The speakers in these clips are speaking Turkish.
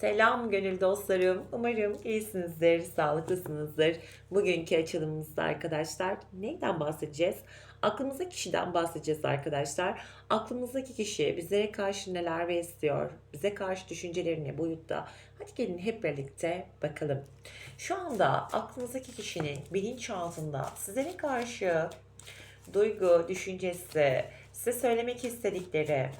Selam gönül dostlarım. Umarım iyisinizdir, sağlıklısınızdır. Bugünkü açılımımızda arkadaşlar neyden bahsedeceğiz? Aklımızdaki kişiden bahsedeceğiz arkadaşlar. Aklımızdaki kişi bizlere karşı neler besliyor? Bize karşı düşünceleri ne boyutta? Hadi gelin hep birlikte bakalım. Şu anda aklınızdaki kişinin bilinçaltında sizlere karşı duygu, düşüncesi, size söylemek istedikleri,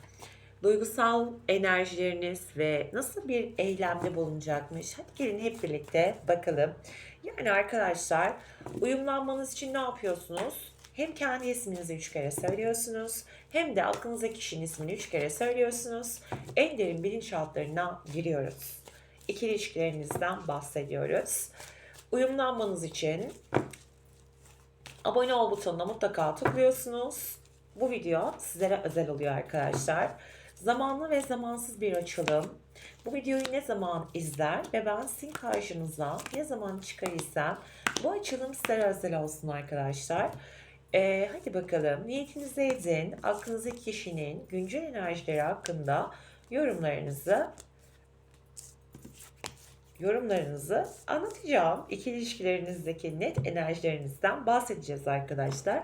duygusal enerjileriniz ve nasıl bir eylemde bulunacakmış? Hadi gelin hep birlikte bakalım. Yani arkadaşlar uyumlanmanız için ne yapıyorsunuz? Hem kendi isminizi üç kere söylüyorsunuz hem de aklınızdaki kişinin ismini üç kere söylüyorsunuz. En derin bilinçaltlarına giriyoruz. İkili ilişkilerinizden bahsediyoruz. Uyumlanmanız için abone ol butonuna mutlaka tıklıyorsunuz. Bu video sizlere özel oluyor arkadaşlar. Zamanlı ve zamansız bir açılım. Bu videoyu ne zaman izler ve ben sizin karşınıza ne zaman çıkarırsam bu açılım sizlere özel olsun arkadaşlar. Ee, hadi bakalım niyetinizi edin. Aklınızdaki kişinin güncel enerjileri hakkında yorumlarınızı yorumlarınızı anlatacağım. İkili ilişkilerinizdeki net enerjilerinizden bahsedeceğiz arkadaşlar.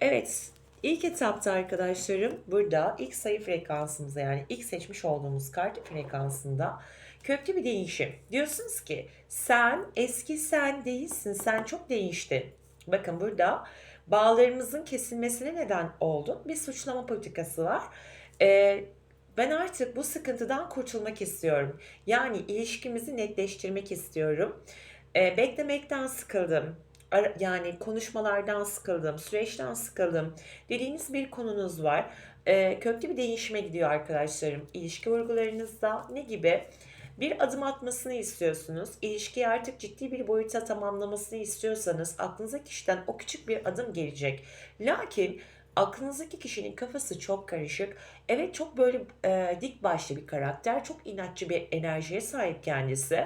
Evet, ilk etapta arkadaşlarım burada ilk sayı frekansımıza yani ilk seçmiş olduğumuz kart frekansında köklü bir değişim. Diyorsunuz ki sen eski sen değilsin, sen çok değiştin. Bakın burada bağlarımızın kesilmesine neden oldun. Bir suçlama politikası var. Ee, ben artık bu sıkıntıdan kurtulmak istiyorum. Yani ilişkimizi netleştirmek istiyorum. Ee, beklemekten sıkıldım. Yani konuşmalardan sıkıldım, süreçten sıkıldım. Dediğiniz bir konunuz var. Ee, köklü bir değişime gidiyor arkadaşlarım. İlişki vurgularınızda ne gibi? Bir adım atmasını istiyorsunuz. İlişkiyi artık ciddi bir boyuta tamamlamasını istiyorsanız aklınıza kişiden o küçük bir adım gelecek. Lakin aklınızdaki kişinin kafası çok karışık. Evet çok böyle e, dik başlı bir karakter. Çok inatçı bir enerjiye sahip kendisi.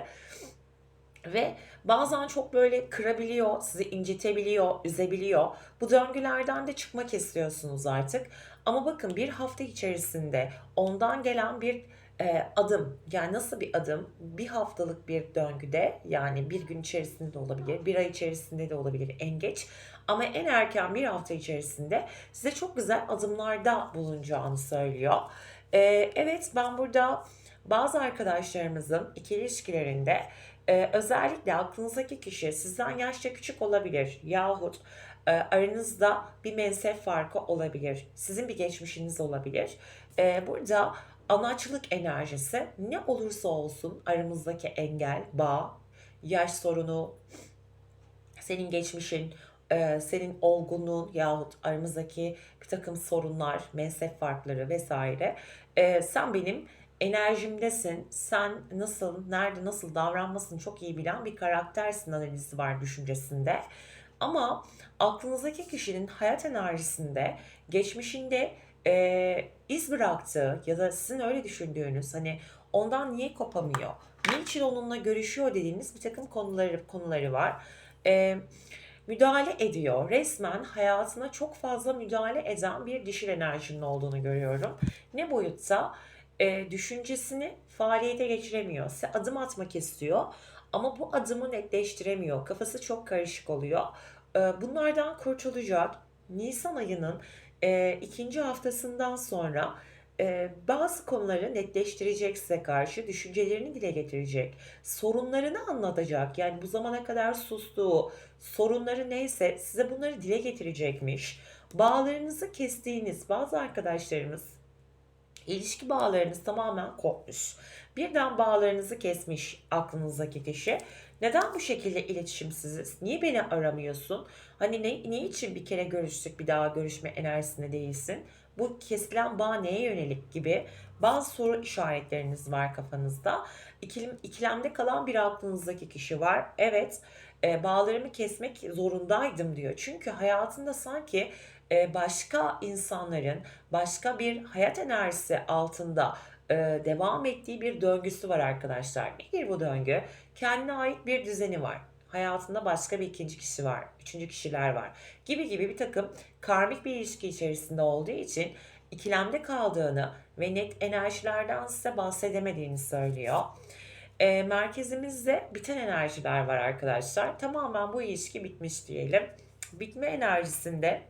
Ve bazen çok böyle kırabiliyor, sizi incitebiliyor, üzebiliyor. Bu döngülerden de çıkmak istiyorsunuz artık. Ama bakın bir hafta içerisinde ondan gelen bir e, adım, yani nasıl bir adım? Bir haftalık bir döngüde, yani bir gün içerisinde de olabilir, bir ay içerisinde de olabilir en geç. Ama en erken bir hafta içerisinde size çok güzel adımlarda bulunacağını söylüyor. E, evet ben burada bazı arkadaşlarımızın ikili ilişkilerinde ee, özellikle aklınızdaki kişi sizden yaşça küçük olabilir yahut e, aranızda bir mensep farkı olabilir. Sizin bir geçmişiniz olabilir. Ee, burada anaçlık enerjisi ne olursa olsun aramızdaki engel, bağ, yaş sorunu, senin geçmişin, e, senin olgunluğun yahut aramızdaki bir takım sorunlar, mensep farkları vesaire. E, sen benim enerjimdesin. Sen nasıl, nerede nasıl davranmasını çok iyi bilen bir karaktersin analizi var düşüncesinde. Ama aklınızdaki kişinin hayat enerjisinde, geçmişinde e, iz bıraktığı ya da sizin öyle düşündüğünüz hani ondan niye kopamıyor, niçin onunla görüşüyor dediğiniz bir takım konuları konuları var. E, müdahale ediyor. Resmen hayatına çok fazla müdahale eden bir dişil enerjinin olduğunu görüyorum. Ne boyutta? E, düşüncesini faaliyete geçiremiyor. Adım atmak istiyor ama bu adımı netleştiremiyor. Kafası çok karışık oluyor. E, bunlardan kurtulacak. Nisan ayının e, ikinci haftasından sonra e, bazı konuları netleştirecek size karşı, düşüncelerini dile getirecek, sorunlarını anlatacak. Yani bu zamana kadar sustuğu sorunları neyse size bunları dile getirecekmiş. Bağlarınızı kestiğiniz bazı arkadaşlarımız İlişki bağlarınız tamamen kopmuş. Birden bağlarınızı kesmiş aklınızdaki kişi. Neden bu şekilde iletişimsiziz? Niye beni aramıyorsun? Hani ne, ne için bir kere görüştük bir daha görüşme enerjisinde değilsin? Bu kesilen bağ neye yönelik gibi bazı soru işaretleriniz var kafanızda. İkilim, ikilemde kalan bir aklınızdaki kişi var. Evet e, bağlarımı kesmek zorundaydım diyor. Çünkü hayatında sanki başka insanların başka bir hayat enerjisi altında devam ettiği bir döngüsü var arkadaşlar. Nedir bu döngü? Kendine ait bir düzeni var. Hayatında başka bir ikinci kişi var, üçüncü kişiler var gibi gibi bir takım karmik bir ilişki içerisinde olduğu için ikilemde kaldığını ve net enerjilerden size bahsedemediğini söylüyor. E, merkezimizde biten enerjiler var arkadaşlar. Tamamen bu ilişki bitmiş diyelim. Bitme enerjisinde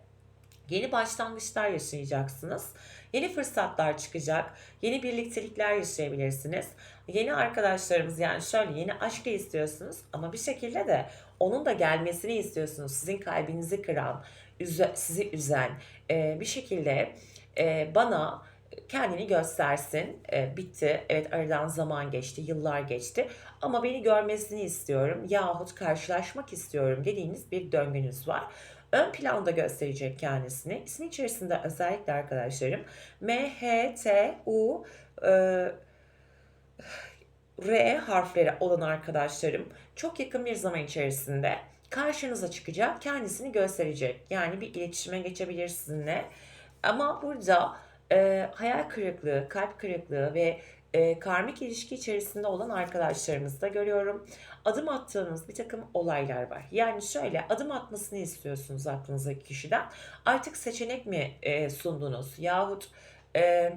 yeni başlangıçlar yaşayacaksınız. Yeni fırsatlar çıkacak. Yeni birliktelikler yaşayabilirsiniz. Yeni arkadaşlarımız yani şöyle yeni aşkı istiyorsunuz ama bir şekilde de onun da gelmesini istiyorsunuz. Sizin kalbinizi kıran, üze- sizi üzen e, bir şekilde e, bana kendini göstersin. E, bitti. Evet aradan zaman geçti, yıllar geçti. Ama beni görmesini istiyorum yahut karşılaşmak istiyorum dediğiniz bir döngünüz var. Ön planda gösterecek kendisini. İsmi içerisinde özellikle arkadaşlarım M, H, T, U, e, R harfleri olan arkadaşlarım çok yakın bir zaman içerisinde karşınıza çıkacak, kendisini gösterecek. Yani bir iletişime geçebilir sizinle. Ama burada e, hayal kırıklığı, kalp kırıklığı ve e, karmik ilişki içerisinde olan arkadaşlarımızı da görüyorum. Adım attığınız bir takım olaylar var. Yani şöyle adım atmasını istiyorsunuz aklınızdaki kişiden. Artık seçenek mi e, sundunuz? Yahut e,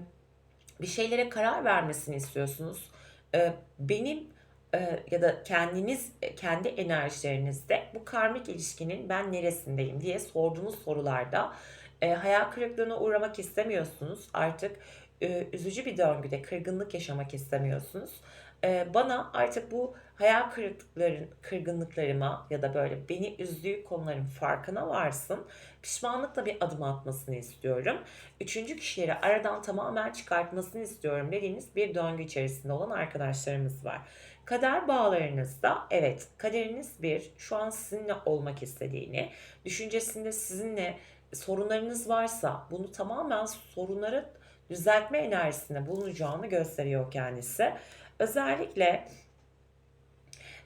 bir şeylere karar vermesini istiyorsunuz. E, benim e, ya da kendiniz e, kendi enerjilerinizde bu karmik ilişkinin ben neresindeyim diye sorduğunuz sorularda e, hayal kırıklığına uğramak istemiyorsunuz. Artık e, üzücü bir döngüde kırgınlık yaşamak istemiyorsunuz. E, bana artık bu hayal kırıklıkların kırgınlıklarıma ya da böyle beni üzdüğü konuların farkına varsın. Pişmanlıkla bir adım atmasını istiyorum. Üçüncü kişileri aradan tamamen çıkartmasını istiyorum dediğiniz bir döngü içerisinde olan arkadaşlarımız var. Kader bağlarınızda evet kaderiniz bir şu an sizinle olmak istediğini, düşüncesinde sizinle sorunlarınız varsa bunu tamamen sorunları düzeltme enerjisinde bulunacağını gösteriyor kendisi. Özellikle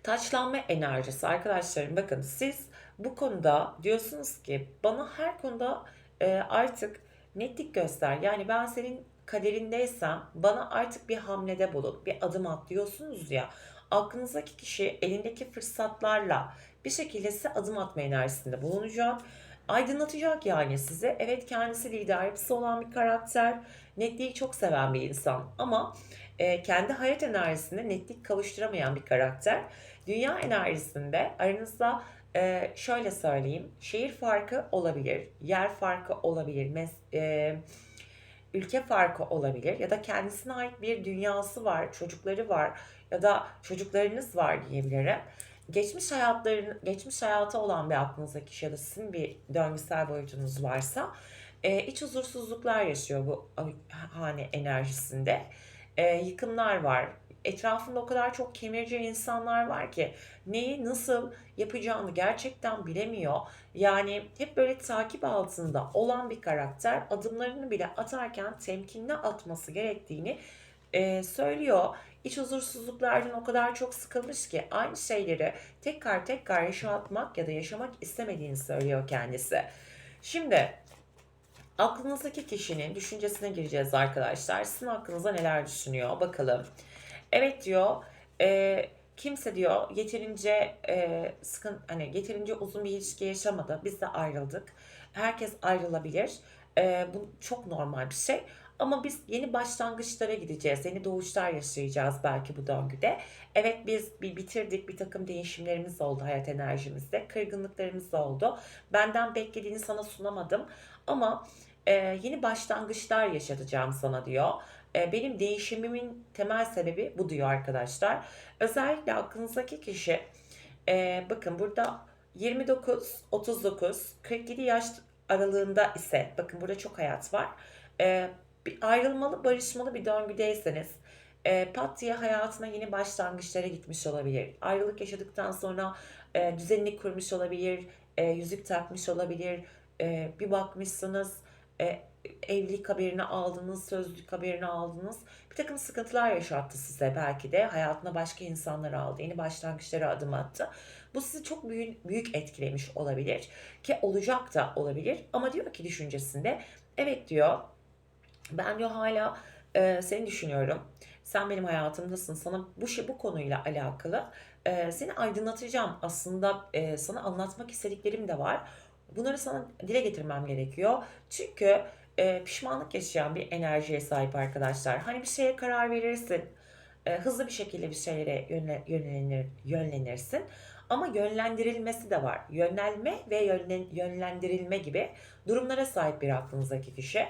taçlanma enerjisi arkadaşlarım bakın siz bu konuda diyorsunuz ki bana her konuda e, artık netlik göster. Yani ben senin kaderindeysem bana artık bir hamlede bulun, bir adım at diyorsunuz ya. Aklınızdaki kişi elindeki fırsatlarla bir şekilde size adım atma enerjisinde bulunacak. Aydınlatacak yani size. Evet kendisi lider yapısı olan bir karakter. Netliği çok seven bir insan ama e, kendi hayat enerjisinde netlik kavuşturamayan bir karakter. Dünya enerjisinde aranızda e, şöyle söyleyeyim. Şehir farkı olabilir, yer farkı olabilir, mes- e, ülke farkı olabilir ya da kendisine ait bir dünyası var, çocukları var ya da çocuklarınız var diyebilirim. Geçmiş hayatların geçmiş hayatı olan bir aklınızdaki kişi ya da sizin bir döngüsel boyutunuz varsa e, iç huzursuzluklar yaşıyor bu hane enerjisinde. E, yıkımlar var. Etrafında o kadar çok kemirici insanlar var ki neyi nasıl yapacağını gerçekten bilemiyor. Yani hep böyle takip altında olan bir karakter adımlarını bile atarken temkinli atması gerektiğini e, söylüyor. İç huzursuzluklardan o kadar çok sıkılmış ki aynı şeyleri tekrar tekrar yaşatmak ya da yaşamak istemediğini söylüyor kendisi. Şimdi aklınızdaki kişinin düşüncesine gireceğiz arkadaşlar. Sizin hakkınızda neler düşünüyor bakalım. Evet diyor. E, kimse diyor yeterince e, sıkın hani yeterince uzun bir ilişki yaşamadı. Biz de ayrıldık. Herkes ayrılabilir. E, bu çok normal bir şey. Ama biz yeni başlangıçlara gideceğiz. Yeni doğuşlar yaşayacağız belki bu döngüde. Evet biz bir bitirdik. Bir takım değişimlerimiz oldu hayat enerjimizde. Kırgınlıklarımız oldu. Benden beklediğini sana sunamadım. Ama e, yeni başlangıçlar yaşatacağım sana diyor. E, benim değişimimin temel sebebi bu diyor arkadaşlar. Özellikle aklınızdaki kişi e, bakın burada 29, 39, 47 yaş aralığında ise bakın burada çok hayat var. E, bir ayrılmalı, barışmalı bir döngüdeyseniz e, pat diye hayatına yeni başlangıçlara gitmiş olabilir. Ayrılık yaşadıktan sonra e, düzenini kurmuş olabilir, e, yüzük takmış olabilir. E, bir bakmışsınız e, evlilik haberini aldınız, sözlük haberini aldınız. Bir takım sıkıntılar yaşattı size belki de. Hayatına başka insanlar aldı, yeni başlangıçlara adım attı. Bu sizi çok büyük, büyük etkilemiş olabilir ki olacak da olabilir. Ama diyor ki düşüncesinde evet diyor ben diyor hala e, seni düşünüyorum. Sen benim hayatımdasın. Sana bu şey bu konuyla alakalı e, seni aydınlatacağım. Aslında e, sana anlatmak istediklerim de var. Bunları sana dile getirmem gerekiyor. Çünkü e, pişmanlık yaşayan bir enerjiye sahip arkadaşlar. Hani bir şeye karar verirsin. e, hızlı bir şekilde bir şeylere yönle- yönlenir, yönlenirsin. Ama yönlendirilmesi de var. Yönelme ve yönlen- yönlendirilme gibi durumlara sahip bir aklınızdaki kişi.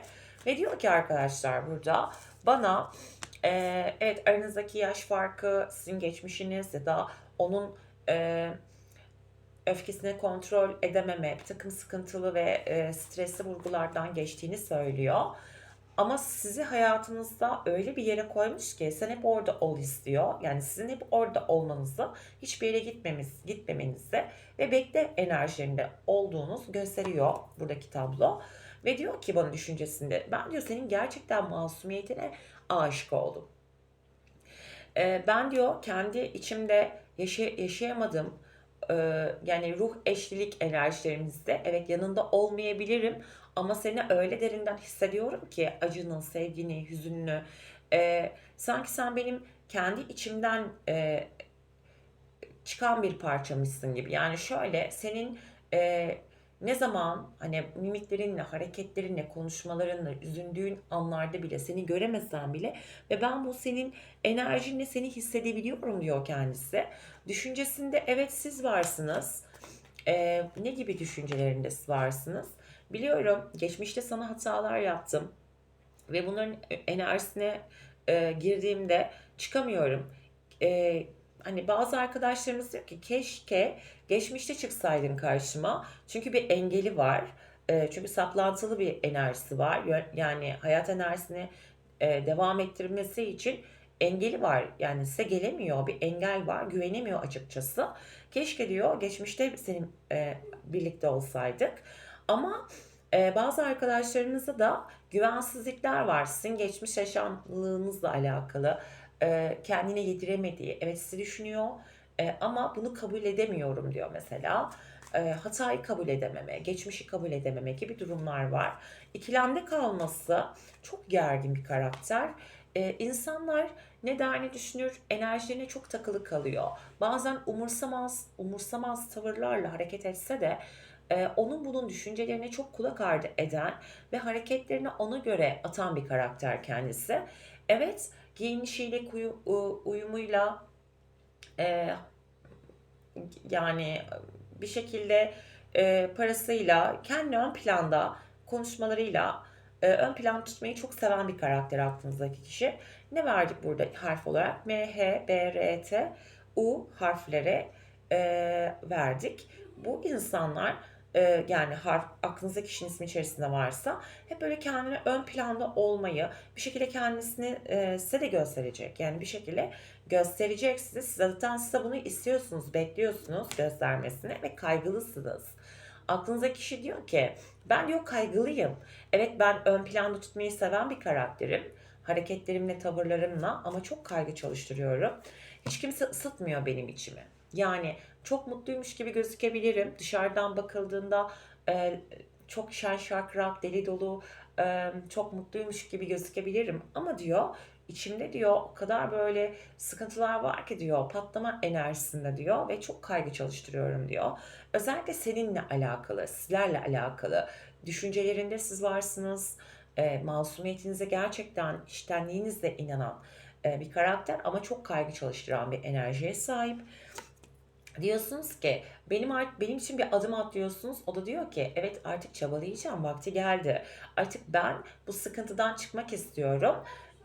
Ve diyor ki arkadaşlar burada bana e, evet aranızdaki yaş farkı, sizin geçmişiniz ya da onun e, öfkesini kontrol edememe, takım sıkıntılı ve e, stresli vurgulardan geçtiğini söylüyor. Ama sizi hayatınızda öyle bir yere koymuş ki sen hep orada ol istiyor. Yani sizin hep orada olmanızı, hiçbir yere gitmemiz, gitmemenizi ve bekle enerjilerinde olduğunuz gösteriyor buradaki tablo. Ve diyor ki bana düşüncesinde ben diyor senin gerçekten masumiyetine aşık oldum. Ee, ben diyor kendi içimde yaşa yaşayamadığım e, yani ruh eşlilik enerjilerimizde evet yanında olmayabilirim ama seni öyle derinden hissediyorum ki acını, sevgini, hüzününü e, sanki sen benim kendi içimden e, çıkan bir parçamışsın gibi. Yani şöyle senin e, ne zaman hani mimiklerinle, hareketlerinle, konuşmalarınla, üzüldüğün anlarda bile seni göremesem bile ve ben bu senin enerjinle seni hissedebiliyorum diyor kendisi. Düşüncesinde evet siz varsınız. E, ne gibi düşüncelerinde varsınız? Biliyorum geçmişte sana hatalar yaptım ve bunların enerjisine e, girdiğimde çıkamıyorum. E, hani bazı arkadaşlarımız diyor ki keşke geçmişte çıksaydın karşıma. Çünkü bir engeli var. Çünkü saplantılı bir enerjisi var. Yani hayat enerjisini devam ettirmesi için engeli var. Yani size gelemiyor. Bir engel var. Güvenemiyor açıkçası. Keşke diyor geçmişte senin birlikte olsaydık. Ama bazı arkadaşlarınızda da güvensizlikler var. Sizin geçmiş yaşamlığınızla alakalı. E, kendine yediremediği, evet sizi düşünüyor e, ama bunu kabul edemiyorum diyor mesela. E, hatayı kabul edememe, geçmişi kabul edememe gibi durumlar var. İkilemde kalması çok gergin bir karakter. E, insanlar ne der ne düşünür enerjilerine çok takılı kalıyor. Bazen umursamaz, umursamaz tavırlarla hareket etse de e, onun bunun düşüncelerine çok kulak ardı eden ve hareketlerini ona göre atan bir karakter kendisi. Evet, giyinişiyle, uyumuyla, e, yani bir şekilde e, parasıyla, kendi ön planda konuşmalarıyla e, ön plan tutmayı çok seven bir karakter aklınızdaki kişi. Ne verdik burada harf olarak? M, H, B, R, T, U harflere e, verdik. Bu insanlar e, yani harf aklınızdaki kişinin ismi içerisinde varsa hep böyle kendine ön planda olmayı bir şekilde kendisini e, size de gösterecek. Yani bir şekilde gösterecek size. Siz zaten size bunu istiyorsunuz, bekliyorsunuz göstermesini ve kaygılısınız. Aklınızdaki kişi diyor ki ben diyor kaygılıyım. Evet ben ön planda tutmayı seven bir karakterim. Hareketlerimle, tavırlarımla ama çok kaygı çalıştırıyorum. Hiç kimse ısıtmıyor benim içimi. Yani çok mutluymuş gibi gözükebilirim. Dışarıdan bakıldığında e, çok şen şakrak, deli dolu, e, çok mutluymuş gibi gözükebilirim. Ama diyor içimde diyor o kadar böyle sıkıntılar var ki diyor patlama enerjisinde diyor ve çok kaygı çalıştırıyorum diyor. Özellikle seninle alakalı, sizlerle alakalı düşüncelerinde siz varsınız. E, masumiyetinize gerçekten içtenliğinizle inanan e, bir karakter ama çok kaygı çalıştıran bir enerjiye sahip. Diyorsunuz ki benim art benim için bir adım at diyorsunuz. O da diyor ki evet artık çabalayacağım vakti geldi. Artık ben bu sıkıntıdan çıkmak istiyorum.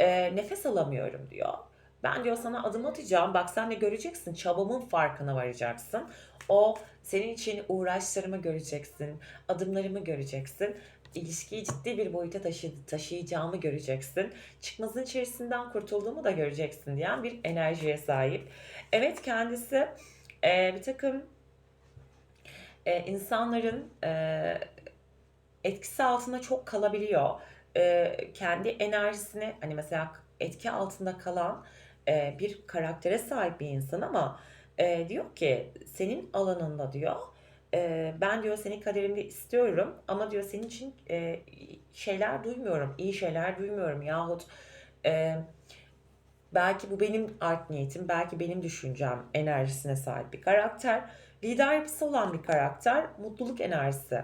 Ee, nefes alamıyorum diyor. Ben diyor sana adım atacağım. Bak sen de göreceksin. Çabamın farkına varacaksın. O senin için uğraşlarımı göreceksin. Adımlarımı göreceksin. İlişkiyi ciddi bir boyuta taşı, taşıyacağımı göreceksin. Çıkmazın içerisinden kurtulduğumu da göreceksin diyen bir enerjiye sahip. Evet kendisi e, bir takım e, insanların e, etkisi altında çok kalabiliyor. E, kendi enerjisini hani mesela etki altında kalan e, bir karaktere sahip bir insan ama e, diyor ki senin alanında diyor e, ben diyor senin kaderimde istiyorum ama diyor senin için e, şeyler duymuyorum, iyi şeyler duymuyorum yahut e, belki bu benim art niyetim, belki benim düşüncem enerjisine sahip bir karakter. Lider yapısı olan bir karakter, mutluluk enerjisi.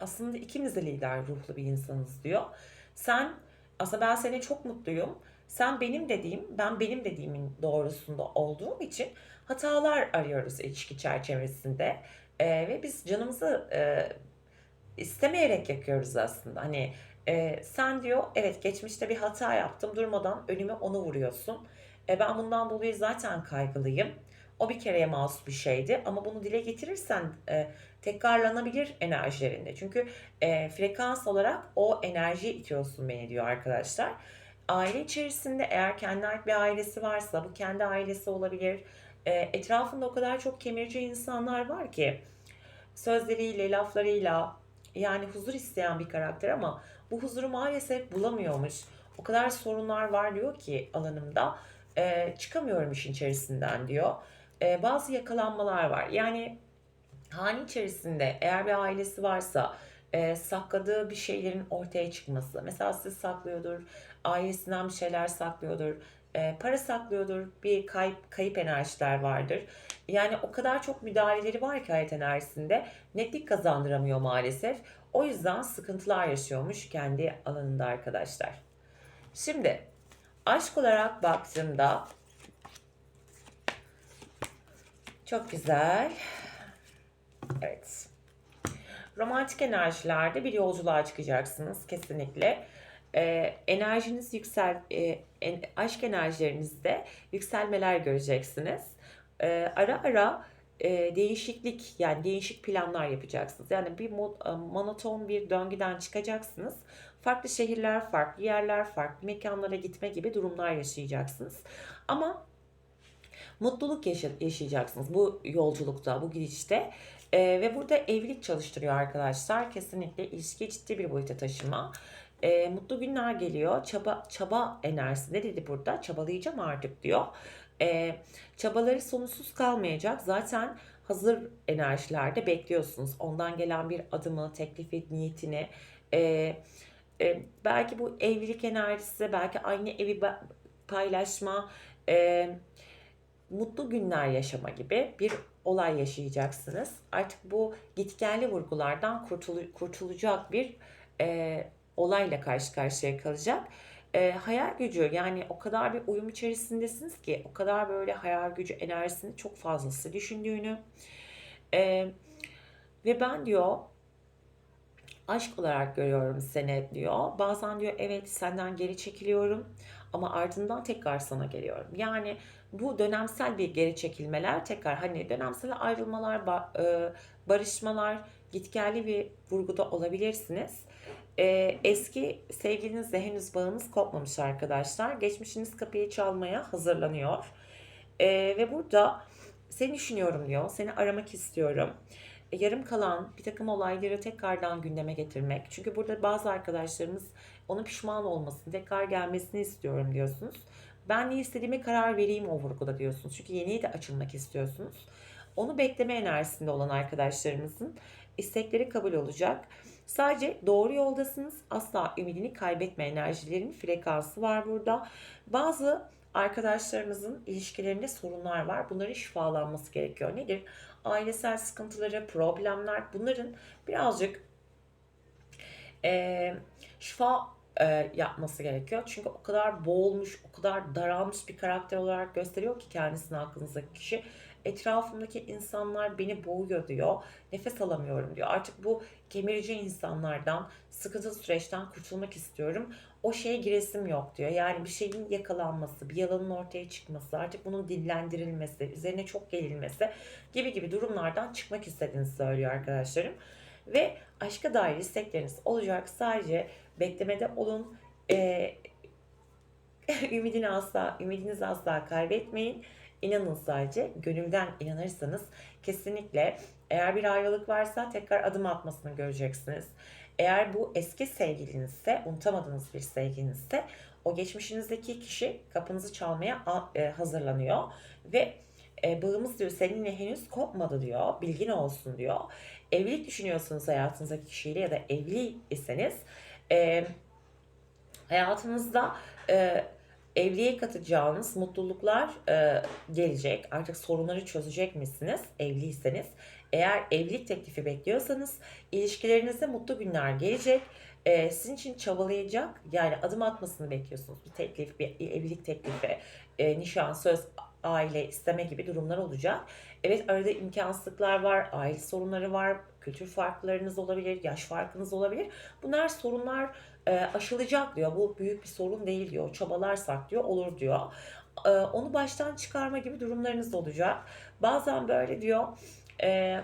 Aslında ikimiz de lider ruhlu bir insanız diyor. Sen, aslında ben seni çok mutluyum. sen benim dediğim, ben benim dediğimin doğrusunda olduğum için hatalar arıyoruz ilişki çerçevesinde. Ee, ve biz canımızı e, istemeyerek yakıyoruz aslında. Hani e, sen diyor evet geçmişte bir hata yaptım durmadan önüme onu vuruyorsun. E, ben bundan dolayı zaten kaygılıyım. O bir kereye mahsus bir şeydi ama bunu dile getirirsen e, tekrarlanabilir enerjilerinde. Çünkü e, frekans olarak o enerjiyi itiyorsun beni diyor arkadaşlar. Aile içerisinde eğer kendi ait bir ailesi varsa bu kendi ailesi olabilir. E, etrafında o kadar çok kemirici insanlar var ki sözleriyle, laflarıyla yani huzur isteyen bir karakter ama bu huzuru maalesef bulamıyormuş. O kadar sorunlar var diyor ki alanımda. E, çıkamıyorum işin içerisinden diyor. E, bazı yakalanmalar var. Yani hane içerisinde eğer bir ailesi varsa e, sakladığı bir şeylerin ortaya çıkması. Mesela siz saklıyordur, ailesinden bir şeyler saklıyordur, e, para saklıyordur, bir kayıp, kayıp enerjiler vardır. Yani o kadar çok müdahaleleri var ki hayat enerjisinde netlik kazandıramıyor maalesef. O yüzden sıkıntılar yaşıyormuş kendi alanında arkadaşlar. Şimdi aşk olarak baktığımda çok güzel. Evet. Romantik enerjilerde bir yolculuğa çıkacaksınız kesinlikle. Ee, enerjiniz yüksel, e, en, aşk enerjilerinizde yükselmeler göreceksiniz. Ee, ara ara e, değişiklik yani değişik planlar yapacaksınız. Yani bir mo- e, monoton bir döngüden çıkacaksınız. Farklı şehirler, farklı yerler, farklı mekanlara gitme gibi durumlar yaşayacaksınız. Ama mutluluk yaşa- yaşayacaksınız bu yolculukta, bu gidişte. Ee, ve burada evlilik çalıştırıyor arkadaşlar. Kesinlikle ilişki ciddi bir boyuta taşıma. Ee, mutlu günler geliyor. Çaba çaba enerjisi ne dedi burada? Çabalayacağım artık diyor. Ee, çabaları sonsuz kalmayacak. Zaten hazır enerjilerde bekliyorsunuz. Ondan gelen bir adımı, teklifi, niyetini. Ee, e, belki bu evlilik enerjisi, belki aynı evi paylaşma, e, mutlu günler yaşama gibi bir olay yaşayacaksınız. Artık bu gitgelli vurgulardan kurtulu- kurtulacak bir e, olayla karşı karşıya kalacak. E, hayal gücü yani o kadar bir uyum içerisindesiniz ki o kadar böyle hayal gücü enerjisini çok fazlası düşündüğünü e, ve ben diyor aşk olarak görüyorum seni diyor. Bazen diyor evet senden geri çekiliyorum ama ardından tekrar sana geliyorum. Yani bu dönemsel bir geri çekilmeler tekrar hani dönemsel ayrılmalar, e, barışmalar, gitgelli bir vurguda olabilirsiniz. E, eski sevgilinizle henüz bağınız kopmamış arkadaşlar. Geçmişiniz kapıyı çalmaya hazırlanıyor. E, ve burada seni düşünüyorum diyor. Seni aramak istiyorum. E, yarım kalan bir takım olayları tekrardan gündeme getirmek. Çünkü burada bazı arkadaşlarımız onun pişman olmasını, tekrar gelmesini istiyorum diyorsunuz. Ben ne istediğime karar vereyim o vurguda diyorsunuz. Çünkü yeniye de açılmak istiyorsunuz. Onu bekleme enerjisinde olan arkadaşlarımızın istekleri kabul olacak. Sadece doğru yoldasınız. Asla ümidini kaybetme enerjilerin frekansı var burada. Bazı arkadaşlarımızın ilişkilerinde sorunlar var. Bunların şifalanması gerekiyor. Nedir? Ailesel sıkıntıları, problemler bunların birazcık e, şifa e, yapması gerekiyor. Çünkü o kadar boğulmuş, o kadar daralmış bir karakter olarak gösteriyor ki kendisini aklınızdaki kişi. Etrafımdaki insanlar beni boğuyor diyor. Nefes alamıyorum diyor. Artık bu kemirici insanlardan, sıkıntılı süreçten kurtulmak istiyorum. O şeye giresim yok diyor. Yani bir şeyin yakalanması, bir yalanın ortaya çıkması, artık bunun dillendirilmesi, üzerine çok gelinmesi gibi gibi durumlardan çıkmak istediğini söylüyor arkadaşlarım. Ve aşka dair istekleriniz olacak. Sadece beklemede olun. Ee, ümidini asla, ümidinizi asla kaybetmeyin. İnanın sadece. Gönülden inanırsanız kesinlikle eğer bir ayrılık varsa tekrar adım atmasını göreceksiniz. Eğer bu eski sevgilinizse, unutamadığınız bir sevgilinizse o geçmişinizdeki kişi kapınızı çalmaya e, hazırlanıyor ve e, bağımız diyor seninle henüz kopmadı diyor. Bilgin olsun diyor. Evlilik düşünüyorsunuz hayatınızdaki kişiyle ya da evli iseniz e, hayatınızda e, evliliğe katacağınız mutluluklar e, gelecek. Artık sorunları çözecek misiniz evliyseniz? Eğer evlilik teklifi bekliyorsanız ilişkilerinizde mutlu günler gelecek. e, sizin için çabalayacak yani adım atmasını bekliyorsunuz. Bir teklif, bir evlilik teklifi, e, nişan, söz, aile isteme gibi durumlar olacak. Evet arada imkansızlıklar var, aile sorunları var, kültür farklarınız olabilir, yaş farkınız olabilir. Bunlar sorunlar e, aşılacak diyor. Bu büyük bir sorun değil diyor. Çabalarsak diyor olur diyor. E, onu baştan çıkarma gibi durumlarınız olacak. Bazen böyle diyor e,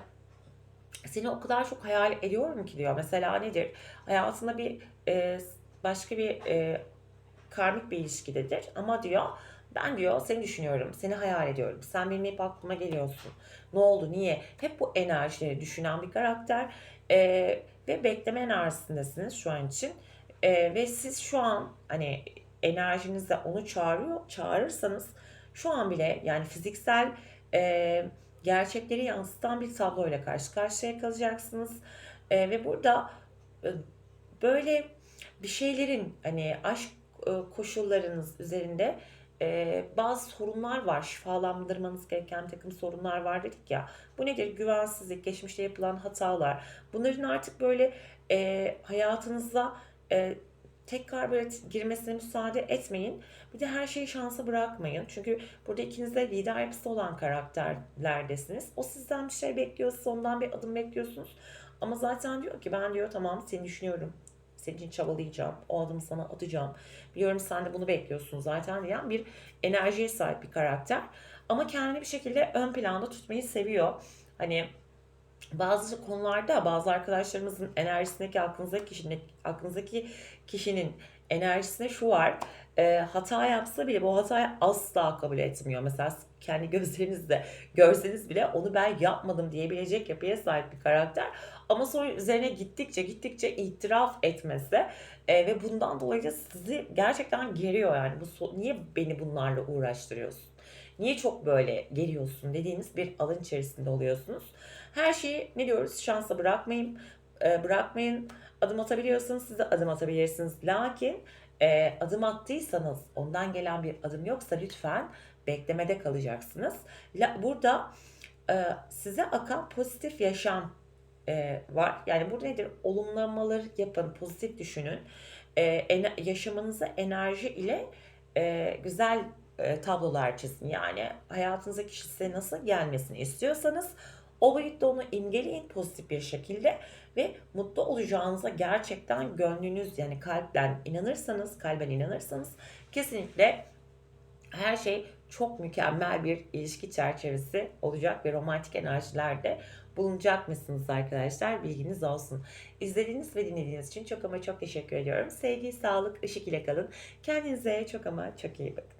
seni o kadar çok hayal ediyorum ki diyor. Mesela nedir? Hayatında bir e, başka bir e, karmik bir ilişkidedir ama diyor ben diyor seni düşünüyorum, seni hayal ediyorum. Sen benim hep aklıma geliyorsun. Ne oldu, niye? Hep bu enerjileri düşünen bir karakter e, ve bekleme enerjisindesiniz şu an için. E, ve siz şu an hani enerjinizle onu çağırıyor, çağırırsanız şu an bile yani fiziksel e, gerçekleri yansıtan bir tabloyla karşı karşıya kalacaksınız. E, ve burada e, böyle bir şeylerin hani aşk e, koşullarınız üzerinde e, bazı sorunlar var. Şifalandırmanız gereken bir takım sorunlar var dedik ya. Bu nedir? Güvensizlik, geçmişte yapılan hatalar. Bunların artık böyle e, hayatınıza e, tekrar böyle girmesine müsaade etmeyin. Bir de her şeyi şansa bırakmayın. Çünkü burada ikiniz de lider yapısı olan karakterlerdesiniz. O sizden bir şey bekliyor, siz ondan bir adım bekliyorsunuz. Ama zaten diyor ki ben diyor tamam seni düşünüyorum. Senin için çabalayacağım. O adımı sana atacağım. Biliyorum sen de bunu bekliyorsun zaten diyen bir enerjiye sahip bir karakter. Ama kendini bir şekilde ön planda tutmayı seviyor. Hani bazı konularda bazı arkadaşlarımızın enerjisindeki aklınızdaki kişinin aklınızdaki kişinin enerjisinde şu var. E, hata yapsa bile bu hatayı asla kabul etmiyor. Mesela kendi gözlerinizle görseniz bile onu ben yapmadım diyebilecek yapıya sahip bir karakter. Ama sonra üzerine gittikçe gittikçe itiraf etmesi e, ve bundan dolayı da sizi gerçekten geriyor yani. Bu niye beni bunlarla uğraştırıyorsun? Niye çok böyle geliyorsun dediğiniz bir alın içerisinde oluyorsunuz. Her şeyi ne diyoruz? Şansa bırakmayın. E, bırakmayın. Adım atabiliyorsanız siz de adım atabilirsiniz. Lakin e, adım attıysanız ondan gelen bir adım yoksa lütfen beklemede kalacaksınız. La, burada e, size akan pozitif yaşam e, var. Yani bu nedir? Olumlamaları yapın, pozitif düşünün. E, ene, yaşamınıza enerji ile e, güzel e, tablolar çizin. Yani hayatınıza kişi size nasıl gelmesini istiyorsanız o boyutta onu imgeleyin pozitif bir şekilde ve mutlu olacağınıza gerçekten gönlünüz yani kalpten inanırsanız, kalben inanırsanız kesinlikle her şey çok mükemmel bir ilişki çerçevesi olacak ve romantik enerjilerde bulunacak mısınız arkadaşlar? Bilginiz olsun. İzlediğiniz ve dinlediğiniz için çok ama çok teşekkür ediyorum. Sevgi, sağlık, ışık ile kalın. Kendinize çok ama çok iyi bakın.